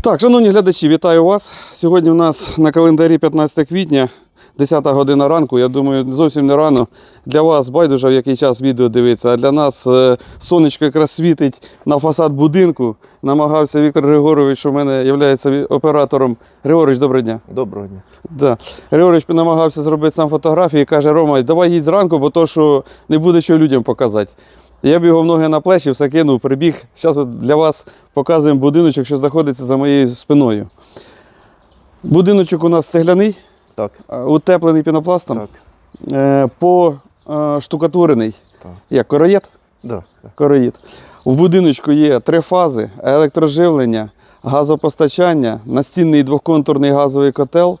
Так, шановні глядачі, вітаю вас. Сьогодні у нас на календарі 15 квітня, 10 година ранку. Я думаю, зовсім не рано. Для вас байдуже, в який час відео дивиться, а для нас е, сонечко якраз світить на фасад будинку. Намагався Віктор Григорович, що в мене є оператором. Григорович, доброго дня. Доброго дня. Да. Григорович намагався зробити сам фотографії. Каже, Рома, давай їдь зранку, бо то, що не буде що людям показати. Я б його в ноги на плечі, все кинув, прибіг. Зараз от для вас показуємо будиночок, що знаходиться за моєю спиною. Будиночок у нас цегляний, Так, е, утеплений пінопластом, так, е, поштукатурений. так. Як короєт? Да. Короїд. В будиночку є три фази: електроживлення, газопостачання, настінний двоконтурний газовий котел,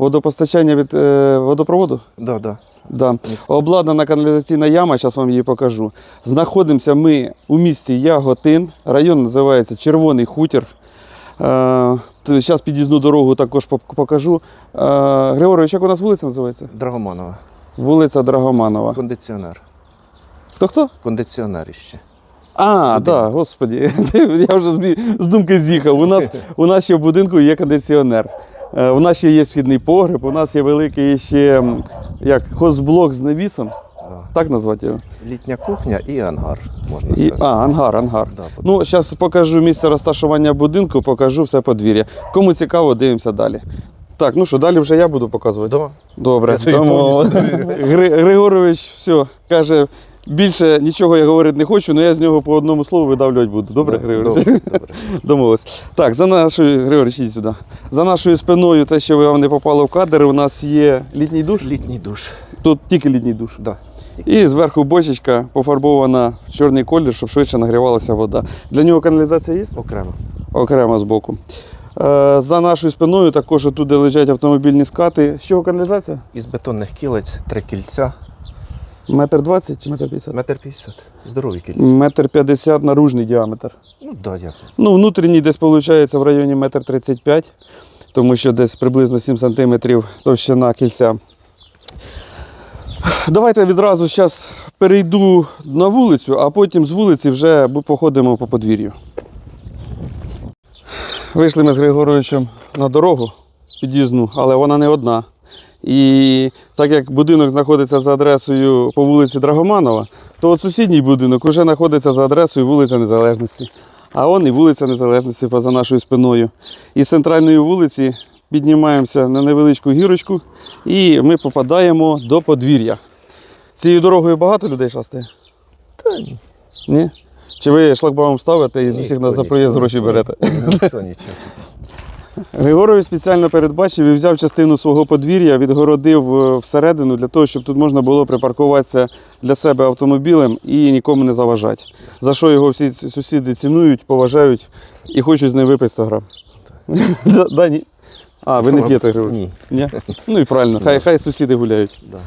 водопостачання від е, водопроводу. Да, да. Да. Обладнана каналізаційна яма, зараз вам її покажу. Знаходимося ми у місті Яготин. Район називається Червоний Хутір. Зараз під'їзну дорогу також покажу. Е, Григорович, як у нас вулиця називається? Драгоманова. Вулиця Драгоманова. Кондиціонер. Хто хто? Кондиціонер іще. А, так, да, господі, я вже з, з думки з'їхав. У нас, у нас ще в будинку є кондиціонер. Е, У нас ще є східний погреб, у нас є великий ще як хозблок з навісом, так назвати його. Літня кухня і ангар, можна І, а, ангар, ангар. Да, Ну, зараз покажу місце розташування будинку, покажу все подвір'я. Кому цікаво, дивимося далі. Так, ну що, далі вже я буду показувати. Да. Добре, довіряю. Гри- Григорович, все, каже, більше нічого я говорити не хочу, але я з нього по одному слову видавлювати буду. Добре, Да, Григорович? Добре, добре. Домовились. Так, за нашою, Григорич, ідіть сюди. За нашою спиною, те, що вам не попало в кадр, у нас є літній душ. Літній душ. Тут тільки літній душ. Да. І зверху бочечка пофарбована в чорний колір, щоб швидше нагрівалася вода. Для нього каналізація є? Окремо. Окремо збоку. Е, За нашою спиною також тут, лежать автомобільні скати. З чого каналізація? Із бетонних кілець, три кільця. Метр двадцять чи метр п'ятдесят? Метр п'ятдесят. Здорові кільця. Метр п'ятдесят наружний діаметр. Ну, да, як. Ну, внутрішній десь виходить в районі метр тридцять п'ять, тому що десь приблизно 7 сантиметрів товщина кільця. Давайте відразу зараз перейду на вулицю, а потім з вулиці вже походимо по подвір'ю. Вийшли ми з Григоровичем на дорогу під'їзну, але вона не одна. І так як будинок знаходиться за адресою по вулиці Драгоманова, то от сусідній будинок вже знаходиться за адресою вулиця Незалежності. А он і вулиця Незалежності поза нашою спиною. І з центральної вулиці піднімаємося на невеличку гірочку і ми попадаємо до подвір'я. Цією дорогою багато людей шастає? Та ні. Ні? Чи ви шлагбаум ставите і з усіх нас за проїзд гроші берете? Ніхто нічого. Григорович спеціально передбачив і взяв частину свого подвір'я, відгородив е, всередину для того, щоб тут можна було припаркуватися для себе автомобілем і нікому не заважати. За що його всі сусіди цінують, поважають і хочуть з ним випити 100 грам. Да, ні? А, ви не п'єте Григорович? Ні. Ну і правильно, хай, хай сусіди гуляють. Да.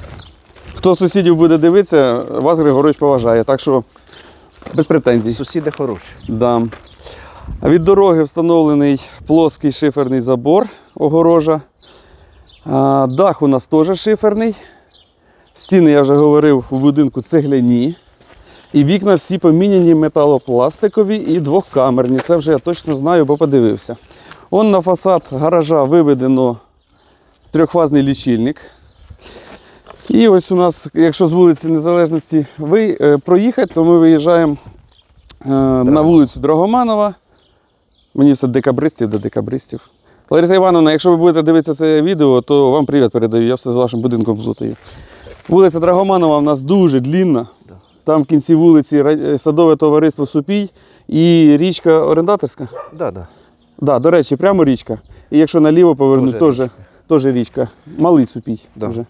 Хто сусідів буде дивитися, вас Григорович поважає, так що без претензій. Сусіди хороші. Да. Від дороги встановлений плоский шиферний забор, огорожа. Дах у нас теж шиферний. Стіни, я вже говорив, у будинку цегляні. І вікна всі поміняні металопластикові і двохкамерні. Це вже я точно знаю, бо подивився. Он на фасад гаража виведено трьохфазний лічильник. І ось у нас, якщо з вулиці Незалежності ви, е, проїхати, то ми виїжджаємо е, на вулицю Драгоманова. Мені все декабристів до декабристів. Лариса Івановна, якщо ви будете дивитися це відео, то вам привіт передаю. Я все з вашим будинком плутаю. Вулиця Драгоманова у нас дуже длінна. Там в кінці вулиці е, садове товариство Супій і річка орендаторська. Да, да. Да, до речі, прямо річка. І якщо наліво повернути, Тоже теж, теж річка. Малий Супій. Да. Вже.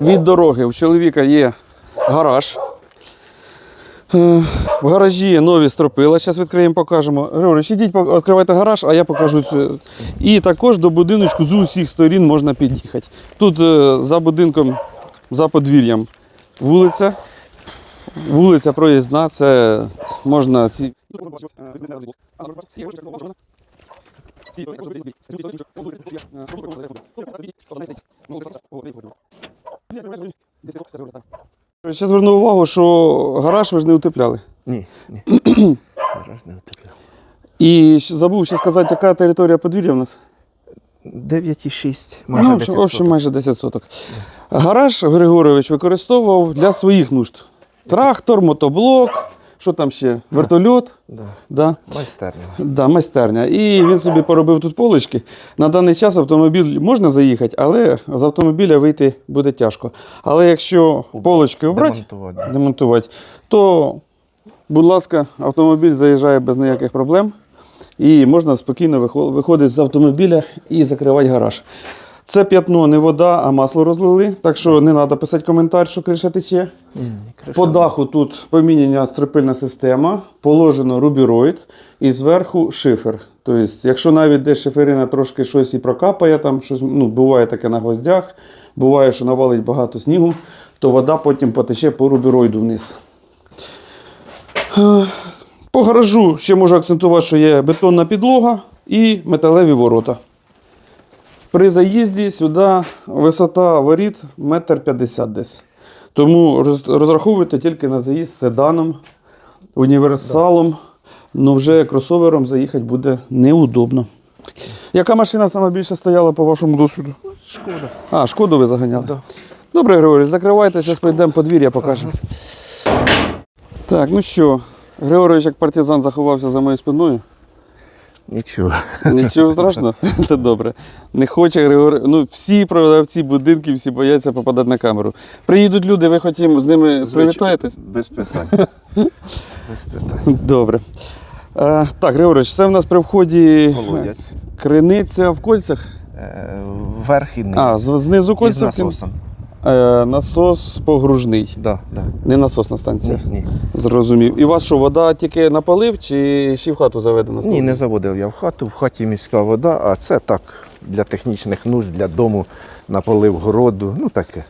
Від дороги у чоловіка є гараж. В гаражі нові стропила. Зараз відкриємо, покажемо. Григорич, ідіть, відкривайте гараж, а я покажу цю. І також до будиночку з усіх сторін можна під'їхати. Тут е, за будинком, за подвір'ям вулиця. Вулиця проїзна, це можна ці. Ще звернув увагу, що гараж ви ж не утепляли. Ні, ні. Гараж не утепляли. І забув ще сказати, яка територія подвір'я в нас? 9,6, майже ну, в 10 общем, в общем, соток. майже 10 соток. Гараж Григорович використовував для своїх нужд. Трактор, мотоблок, що там ще? Вертольот. Да. Да. Майстерня. Да, майстерня. І він собі поробив тут полочки. На даний час автомобіль можна заїхати, але з автомобіля вийти буде тяжко. Але якщо полочки обрати, Демонтувати. демонтувати, то, будь ласка, автомобіль заїжджає без ніяких проблем. І можна спокійно виходити з автомобіля і закривати гараж. Це п'ятно не вода, а масло розлили. Так що не треба писати коментар, що криша тече. Ні, ні, криша По даху тут поміняна стрипильна система, положено рубіроїд і зверху шифер. Тобто, якщо навіть десь шиферина трошки щось і прокапає, там щось, ну, буває таке на гвоздях, буває, що навалить багато снігу, то вода потім потече по рубіроїду вниз. Е, По гаражу ще можу акцентувати, що є бетонна підлога і металеві ворота. При заїзді сюди висота воріт 1,50 м десь. Тому розраховуйте тільки на заїзд седаном, універсалом, але вже кросовером заїхати буде неудобно. Яка машина саме більше стояла по вашому досвіду? Шкода. А, шкоду ви заганяли? Да. Добре, Григорій, закривайте, зараз поїдемо подвір'я, покажемо. Так, ну що, Григорович як партизан заховався за моєю спиною. Нічого. Нічого страшного, це добре. Не хоче Григорій. Ну, всі продавці будинків, всі бояться попадати на камеру. Приїдуть люди, ви хотім з ними привітаєтесь? Без питань. Без питань. Добре. Е, так, Григорович, це в нас при вході Колодязь. криниця в кольцях. Е, Вверх і вниз. А, з- знизу І з кольця. насосом. Е, насос погружний. Да, да. Не насосна станція. Ні, ні. Зрозумів. І у вас що, вода тільки на полив чи ще й в хату заведена? Ні, не заводив я в хату. В хаті міська вода, а це так для технічних нужд, для дому, на полив городу. Ну таке.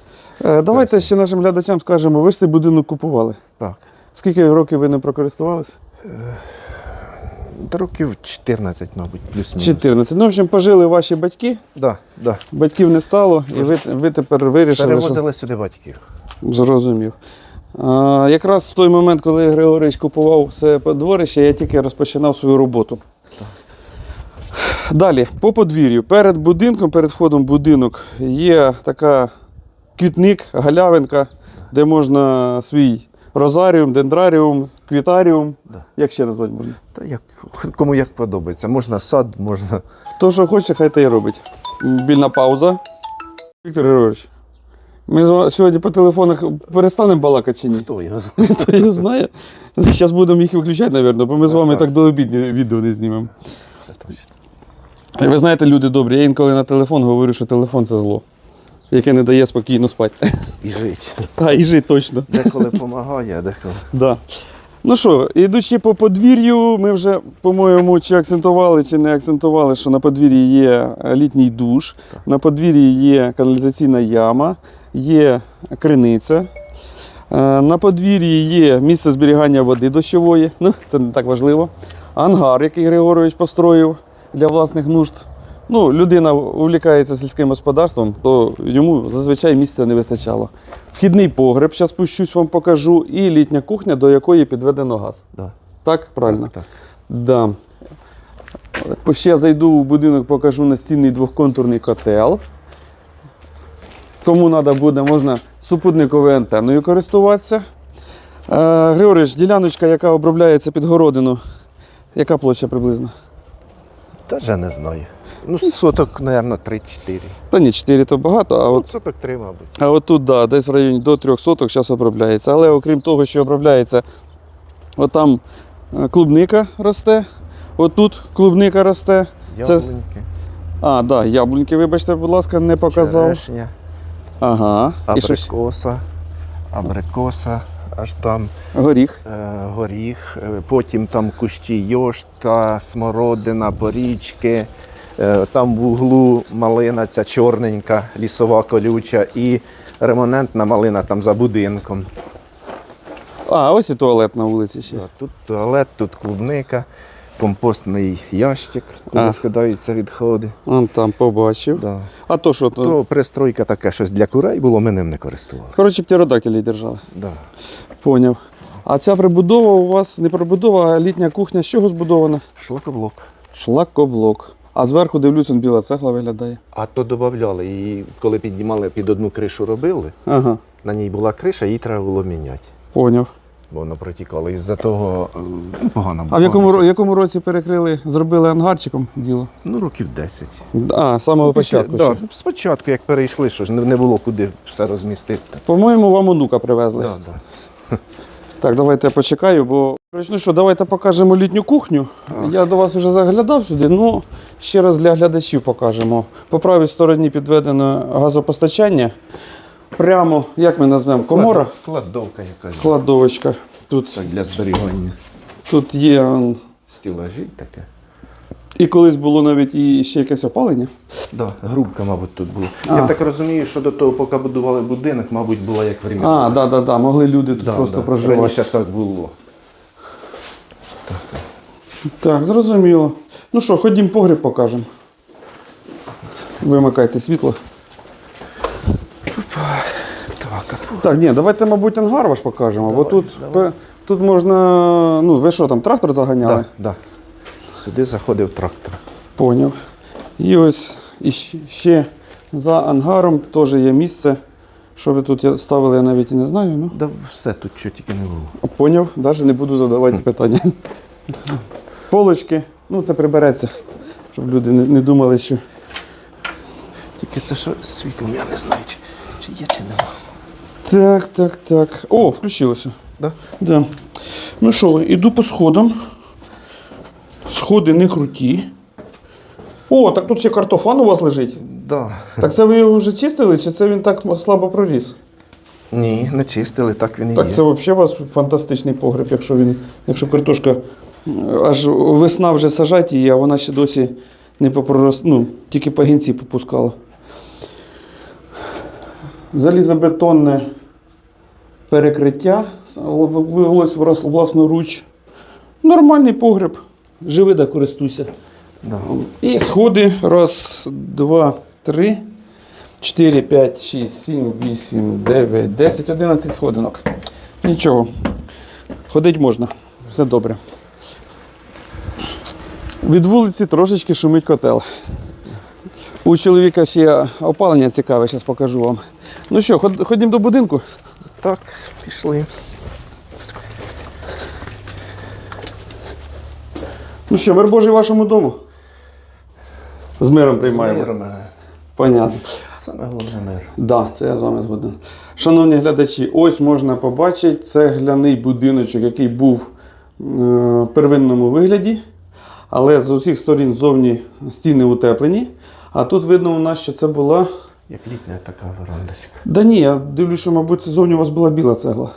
Е, давайте ще нашим глядачам скажемо, ви ж цей будинок купували. Так. Скільки років ви не прокористувалися? До років 14, мабуть, плюс-мінус. 14. Ну, в общем, пожили ваші батьки, Да, да. батьків не стало, і ви, ви тепер вирішили, що... Перевозили сюди батьків. Зрозумів. А, якраз в той момент, коли Григорич купував все подворище, я тільки розпочинав свою роботу. Далі, по подвір'ю. Перед будинком, перед входом в будинок є така квітник, галявинка, де можна свій розаріум, дендраріум, квітаріум. Да. Як ще назвати можна? Та як, кому як подобається. Можна сад, можна. Хто що хоче, хай те й робить. Більна пауза. Віктор Григорович, ми сьогодні по телефонах перестанемо балакати чи ні? Хто його? Хто його знає? Зараз будемо їх виключати, мабуть, бо ми з вами Так. так до обідні відео не знімемо. Це точно. Ви знаєте, люди добрі, я інколи на телефон говорю, що телефон це зло, яке не дає спокійно спати. І жить. А, і жити точно. Деколи допомагає, а деколи. Да. Ну що, ідучи по подвір'ю, ми вже, по-моєму, чи акцентували, чи не акцентували, що на подвір'ї є е, літній душ, на подвір'ї є каналізаційна яма, є криниця. Е, На подвір'ї є місце зберігання води дощової, ну це не так важливо. Ангар, який Григорович построїв для власних нужд. Ну, людина увлікається сільським господарством, то йому зазвичай місця не вистачало. Вхідний погреб, зараз спущусь вам покажу, і літня кухня, до якої підведено газ. Да. Так, правильно? Так, так. Да. Ще зайду в будинок, покажу настінний двохконтурний котел. Кому треба буде, можна супутниковою антенною користуватися. Е, Григорич, діляночка, яка обробляється під городину, яка площа приблизно? Та вже не знаю. Ну, соток, мабуть, 3-4. Та ні, 4 то багато, а от От соток 3, мабуть. А от тут, да, десь в районі до 3 соток зараз обробляється. Але окрім того, що обробляється, от там е, клубника росте, отут клубника росте. Це- Яблуньки, А, да, яблуньки, вибачте, будь ласка, не показав. черешня, Ага. Абрикоса, абрикоса, аж там Горіх. е, горіх, е, потім там кущі йошта, смородина, порічки. Е, Там в углу малина ця чорненька, лісова колюча і ремонентна малина там за будинком. А, ось і туалет на вулиці ще. Да, Тут туалет, тут клубника, компостний ящик, куди А. скидаються відходи. Он там побачив. Да. А то що? То... То пристройка така щось для курей було, ми ним не користувалися. Коротше, птеродактилі держали. Да. Поняв. А ця прибудова у вас не прибудова, а літня кухня з чого збудована? Шлакоблок. Шлакоблок. А зверху дивлюсь, он біла цегла виглядає. А то додавали, і коли піднімали під одну кришу робили, Ага, на ній була криша, її треба було міняти. поняв. Бо вона протікала. Із-за того е, ну, погано було. А в якому, ро- якому році перекрили, зробили ангарчиком діло? Ну, років 10. А, з самого початку. Да, ще. спочатку, як перейшли, що ж не, не було куди все розмістити. По-моєму, вам онука привезли. Да, да. Так, давайте я почекаю, бо. Ну що, давайте покажемо літню кухню. Я до вас вже заглядав сюди, ну ще раз для глядачів покажемо. По правій стороні підведено газопостачання. Прямо, як ми назвемо, комора, Кладовка якась. кладовочка. Тут, Так, для зберігання. тут є. м, Стілажі таке. І колись було навіть і ще якесь опалення. Да, грубка, мабуть, тут була. А. Я так розумію, що до того, поки будували будинок, мабуть, була як время. А, да, да, да. Могли люди тут Да, просто да. проживати. Раніше так було. Так, зрозуміло. Ну що, ходім погріб покажемо. Вимикайте світло. Так, Так, ні, давайте, мабуть, ангар ваш покажемо, бо тут, пе- тут можна. Ну, ви що там, трактор заганяли? да, да. Сюди заходив трактор. Поняв. І ось і щ- ще за ангаром теж є місце. Що ви тут ставили, я навіть і не знаю. Ну. Да все тут що тільки не було. Поняв, навіть не буду задавати питання. Полочки, ну це прибереться, щоб люди не, не думали, що. Тільки це що з світлом, я не знаю, чи, чи є, чи нема. Так, так, так. О, включилося. Да? Да. Ну що, іду по сходам. Сходи не круті. О, так тут ще картофан у вас лежить. Да. Так це ви його вже чистили, чи це він так слабо проріс? Ні, не чистили, так він і Так є. це взагалі у вас фантастичний погреб, якщо він, якщо картошка аж весна вже сажать її, а вона ще досі не попророс, ну, тільки пагінці попускала. Залізобетонне перекриття виголось власноруч. Нормальний погреб. Живи да користуйся. Да. І сходи. Раз, два, три, чотири, п'ять, шість, сім, вісім, дев'ять, десять, одинадцять сходинок. Нічого. Ходить можна. Все добре. Від вулиці трошечки шумить котел. У чоловіка ще опалення цікаве, зараз покажу вам. Ну що, ходімо до будинку? Так, пішли. Ну що, мир Божий вашому дому? З миром приймаємо. Миром, е, Понятно. Саме головне мир. Да, це я з вами згоден. Шановні глядачі, ось можна побачити цегляний будиночок, який був е, в первинному вигляді, але з усіх сторін зовні стіни утеплені. А тут видно у нас, що це була. Як літня така верандочка. Да ні, я дивлюсь, що, мабуть, це зовні у вас була біла цегла,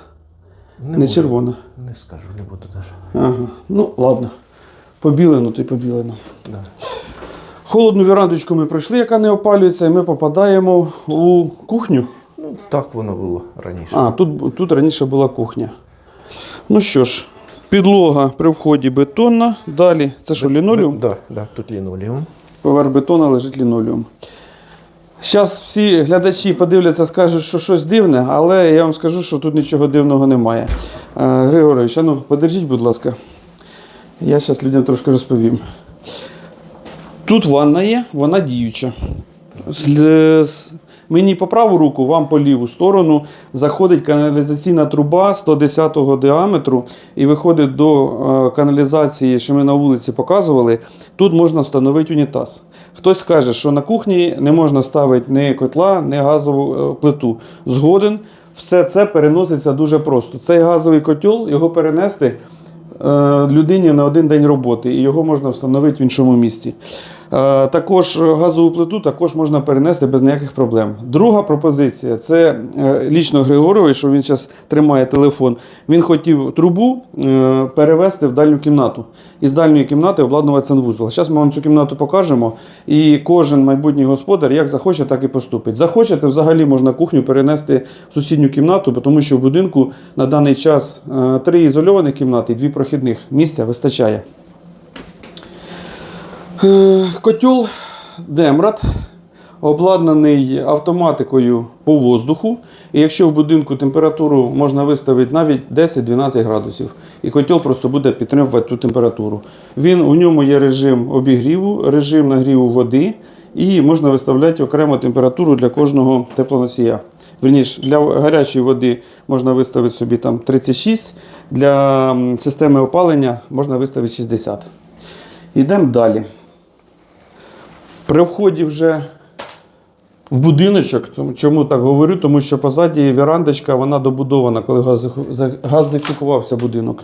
не, буду. червона. Не скажу, не буду навіть. Ага. Ну, ладно. Побілено, то й побілено. Да. Холодну вірандочку ми пройшли, яка не опалюється, і ми попадаємо у кухню. Ну, так воно було раніше. А, тут, тут раніше була кухня. Ну що ж, підлога при вході бетонна. Далі, це що, лінолеум? Да, да, тут лінолеум. Поверх бетона лежить лінолеум. Зараз всі глядачі подивляться, скажуть, що щось дивне, але я вам скажу, що тут нічого дивного немає. Е, Григорович, а ну подержіть, будь ласка. Я зараз людям трошки розповім. Тут ванна є, вона діюча. З- Мені по праву руку, вам по ліву сторону заходить каналізаційна труба 110 діаметру і виходить до е, каналізації, що ми на вулиці показували. Тут можна встановити унітаз. Хтось скаже, що на кухні не можна ставити ні котла, ні газову е, плиту. Згоден, все це переноситься дуже просто. Цей газовий котел його перенести е, людині на один день роботи, і його можна встановити в іншому місці. Е, Також газову плиту також можна перенести без ніяких проблем. Друга пропозиція це е, лічно Григорович, що він зараз тримає телефон. Він хотів трубу е, перевести в дальню кімнату і з дальньої кімнати обладнувати санвузол. Зараз ми вам цю кімнату покажемо, і кожен майбутній господар як захоче, так і поступить. Захочете, взагалі можна кухню перенести в сусідню кімнату, тому що в будинку на даний час е, три ізольованих кімнати і дві прохідних. Місця вистачає. Е, Котел Демрат. обладнаний автоматикою по воздуху. І якщо в будинку температуру можна виставити навіть 10-12 градусів, і котел просто буде підтримувати ту температуру. Він у ньому є режим обігріву, режим нагріву води, і можна виставляти окрему температуру для кожного теплоносія. Верніше, для гарячої води можна виставити собі там 36, для системи опалення можна виставити 60. Йдемо далі. При вході вже в будиночок, чому так говорю, тому що позаді вірандочка вона добудована, коли газифікувався будинок.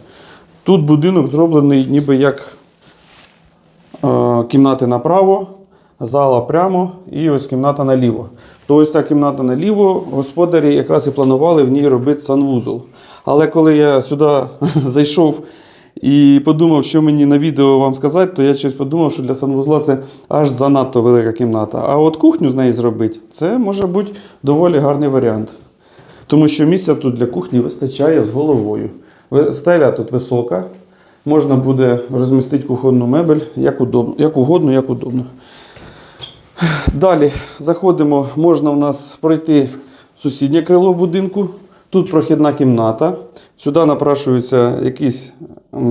Тут будинок зроблений ніби як е, кімнати направо, зала прямо і ось кімната наліво. То ось ця кімната наліво, господарі якраз і планували в ній робити санвузол. Але коли я сюди зайшов і подумав, що мені на відео вам сказати, то я щось подумав, що для санвузла це аж занадто велика кімната. А от кухню з неї зробити, це може бути доволі гарний варіант. Тому що місця тут для кухні вистачає з головою. Стеля тут висока, можна буде розмістити кухонну мебель як, удобно, як угодно, як удобно. Далі заходимо, можна в нас пройти сусіднє крило будинку. Тут прохідна кімната. Сюди напрашуються якісь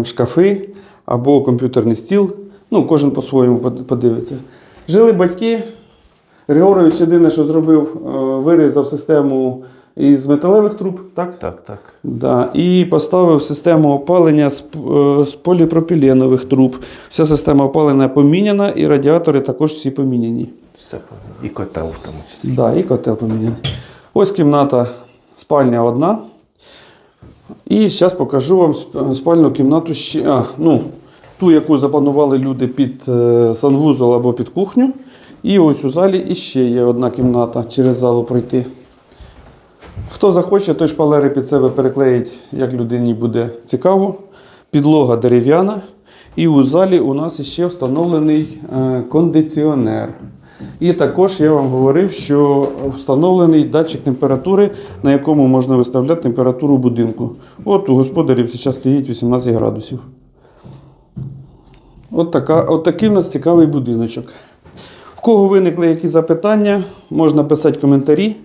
шкафи або комп'ютерний стіл. Ну, кожен по-своєму подивиться. Жили батьки. Григорович єдине, що зробив, е, вирізав систему із металевих труб, так? Так, так. Да, і поставив систему опалення з, е, з поліпропіленових труб. Вся система опалення поміняна, і радіатори також всі поміняні. Все правильно. І котел в тому числі. Да, і котел поміняний. Ось кімната, спальня одна. І зараз покажу вам спальну кімнату ще. А, ну, ту, яку запланували люди під е, санвузол або під кухню. І ось у залі іще є одна кімната через залу пройти. Хто захоче, той шпалери під себе переклеїть, як людині буде цікаво. Підлога дерев'яна. І у залі у нас ще встановлений е, кондиціонер. І також я вам говорив, що встановлений датчик температури, на якому можна виставляти температуру будинку. От у господарів зараз стоїть 18 градусів. От, така, от такий в нас цікавий будиночок. В кого виникли які запитання, можна писати коментарі.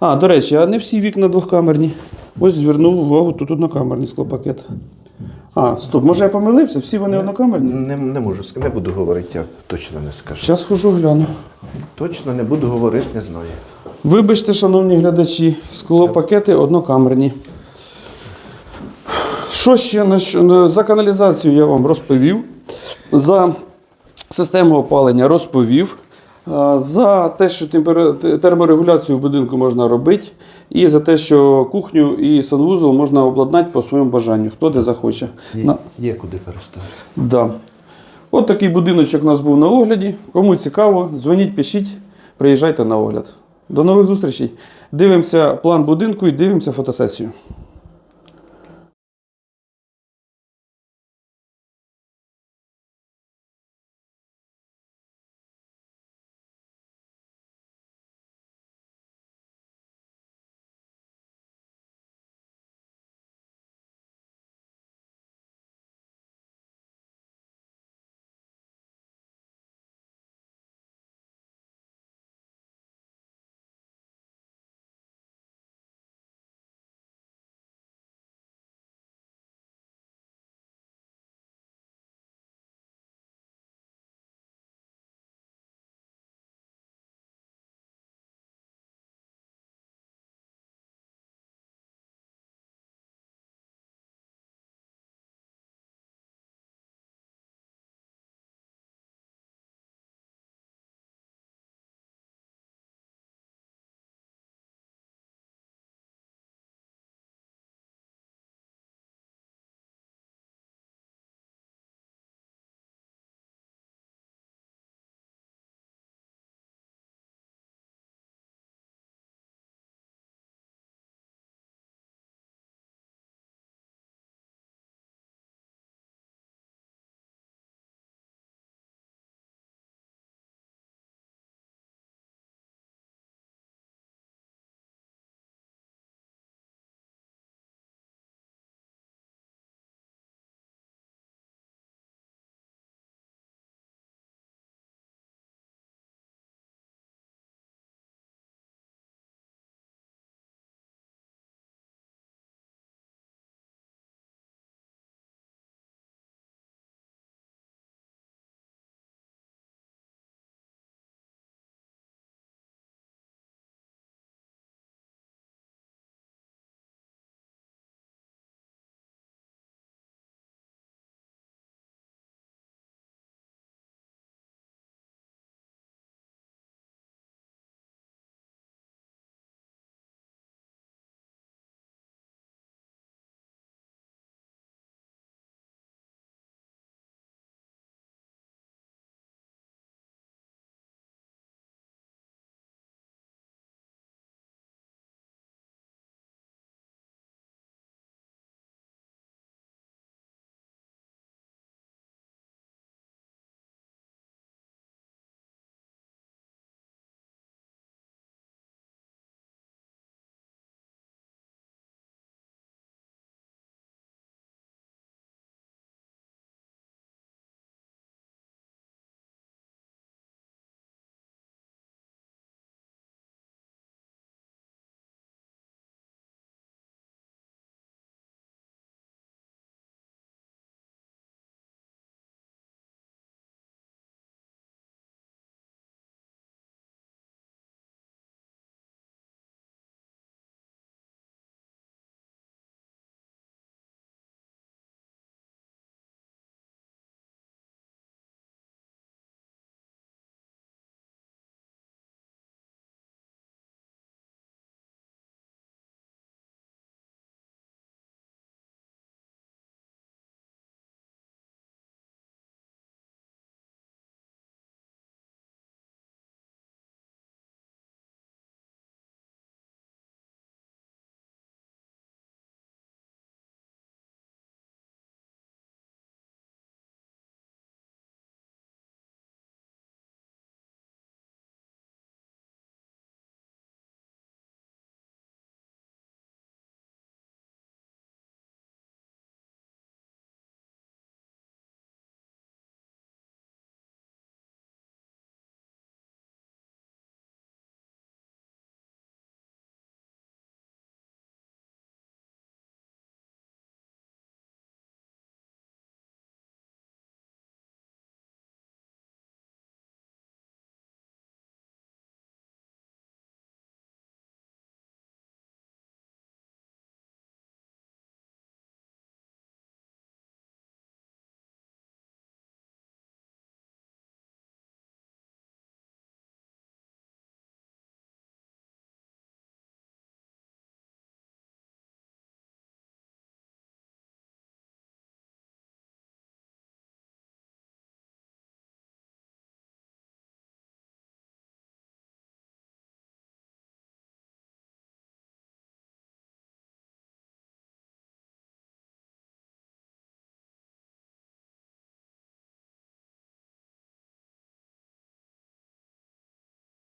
А, до речі, а не всі вікна двохкамерні. Ось звернув увагу, тут однокамерний склопакет. А, стоп, може я помилився, всі вони однокамерні? Не, не можу, ск- не буду говорити, я точно не скажу. Зараз хожу гляну. Точно не буду говорити, не знаю. Вибачте, шановні глядачі, склопакети однокамерні. Що ще на що? на- За каналізацію я вам розповів. За систему опалення розповів. За те, що терморегуляцію в будинку можна робити. І за те, що кухню і санвузол можна обладнати по своєму бажанню, хто де захоче. На- Є куди переставити. Да. От такий будиночок у нас був на огляді. Кому цікаво, дзвоніть, пишіть, приїжджайте на огляд. До нових зустрічей. Дивимося план будинку і дивимося фотосесію.